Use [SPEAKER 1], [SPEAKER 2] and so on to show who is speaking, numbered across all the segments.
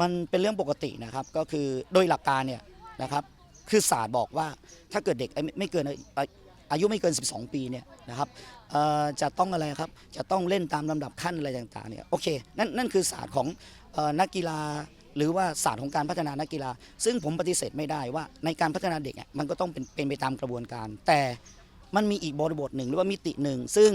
[SPEAKER 1] มันเป็นเรื่องปกตินะครับ ก็คือโดยหลักการเนี่ยนะครับ คือศาสตร์บอกว่าถ้าเกิดเด็กไม่เกินอายุไม่เกิน 12 ปีเนี่ยนะครับจะต้องอะไรครับ จะต้องเล่นตามลำดับขั้นอะไรต่างๆเนี่ยโอเคนั่นนั่นคือศาสตร์ของนักกีฬาหรือว่าศาสตร์ของการพัฒนานักกีฬา ซึ่งผมปฏิเสธไม่ได้ว่าในการพัฒนาเด็กอะมันก็ต้องเป็นเป็นไปตามกระบวนการ แต่มันมีอีกบริบทหนึ่งหรือว่ามิติหนึ่ง ซึ่ง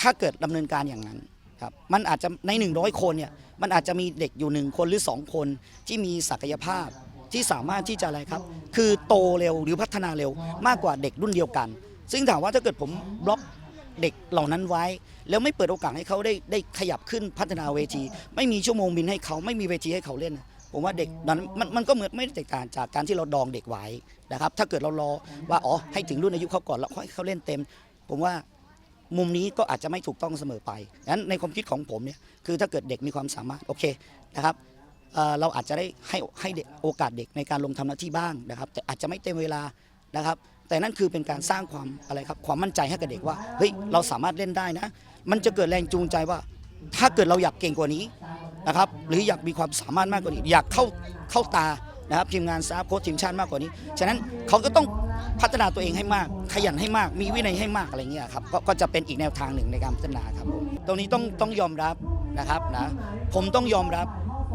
[SPEAKER 1] ถ้าเกิดดำเนินการอย่างนั้น ครับมันอาจจะใน 100 คนเนี่ยมันอาจจะมีเด็กอยู่หนึ่งคนหรือ 2 คนที่มีศักยภาพที่สามารถที่จะอะไรครับ คือโตเร็วหรือพัฒนาเร็วมากกว่าเด็กรุ่นเดียวกัน ซึ่งถามว่าถ้าเกิดผมบล็อกเด็กเหล่านั้นไว้ แล้วไม่เปิดโอกาสให้เขาได้ได้ขยับขึ้นพัฒนาเวที ไม่มีชั่วโมงบินให้เขาไม่มีเวทีให้เขาเล่น ผมว่าเด็กนั้นมันมันก็เหมือนไม่ได้แตกต่างจากการที่เราดองเด็กไว้นะครับ ถ้าเกิดเรารอว่าอ๋อให้ถึงรุ่นอายุเขาก่อนแล้วค่อยให้เขาเล่นเต็ม ผมว่า มุมนี้ก็อาจจะไม่ถูกต้องเสมอไปงั้นในความคิดของผมเนี่ยคือถ้าเกิดเด็กมีความสามารถโอเคนะครับเเราอาจจะได้ให้ให้โอกาสเด็กในการลงทำหน้าที่บ้างนะครับ แต่อาจจะไม่เต็มเวลานะครับ แต่นั่นคือเป็นการสร้างความอะไรครับความมั่นใจให้กับเด็กว่าเฮ้ยเราสามารถเล่นได้นะ มันจะเกิดแรงจูงใจว่า ถ้าเกิดเราอยากเก่งกว่านี้นะครับ หรืออยากมีความสามารถมากกว่านี้ อยากเข้าเข้าตา นะครับทีมงานซาฟโค้ชทีมชาติมากกว่านี้ ฉะนั้นเขาก็ต้องพัฒนาตัวเองให้มาก ขยันให้มาก มีวินัยให้มากอะไรเงี้ยครับก็ก็จะเป็นอีกแนวทางหนึ่งในการพัฒนาครับผมตรงนี้ต้องต้องยอมรับนะครับนะผมต้องยอมรับ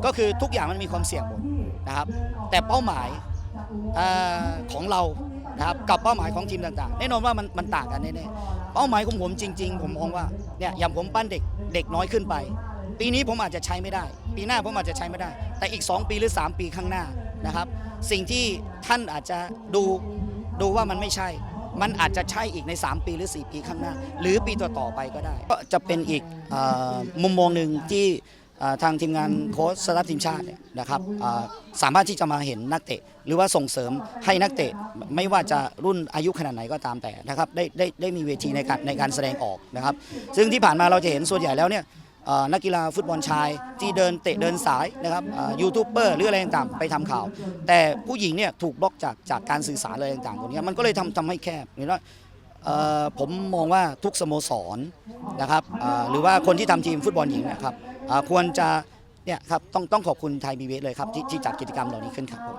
[SPEAKER 1] ก็คือทุกอย่างมันมีความเสี่ยงหมดนะครับแต่เป้าหมายออของเรานะครับกับเป้าหมายของทีมต่างๆ แน่นอนว่ามันมันต่างกันแน่ๆเป้าหมายของผมจริง ๆ ผมมองว่าเนี่ยอย่างผมปั้นเด็กเด็กน้อยขึ้นไป ปีนี้ผมอาจจะใช้ไม่ได้ ปีหน้าผมอาจจะใช้ไม่ได้ แต่อีก 2 ปีหรือ 3 ปีข้างหน้า นะครับ สิ่งที่ท่านอาจจะดูดูว่ามันไม่ใช่ มันอาจจะใช่อีกใน 3 ปีหรือ 4 ปีข้างหน้า หรือปีต่อๆไปก็ได้ ก็จะเป็นอีกเออมุมมองหนึ่งที่เอ่อทางทีมงานโค้ชสตาฟทีมชาติเนี่ยนะครับเอ่อสามารถที่จะมาเห็นนักเตะ หรือว่าส่งเสริมให้นักเตะไม่ว่าจะรุ่นอายุขนาดไหนก็ตามแต่นะครับได้ได้ได้มีเวทีในการในการแสดงออกนะครับ ซึ่งที่ผ่านมาเราจะเห็นส่วนใหญ่แล้วเนี่ย นักกีฬาฟุตบอลชาย ที่เดินเตะเดินสายนะครับยูทูบเบอร์หรืออะไรต่างๆไปทำข่าว แต่ผู้หญิงเนี่ยถูกบล็อกจากจากการสื่อสารอะไรต่างๆตรงนี้มันก็เลยทำทำให้แคบเห็นว่าผมมองว่าทุกสโมสรนะครับหรือว่าคนที่ทำทีมฟุตบอลหญิงเนะครับควรจะเนี่ยครับต้องต้องขอบคุณไทยบีเวเลยครับที่ที่จัดกิจกรรมเหล่านี้ขึ้นครับผม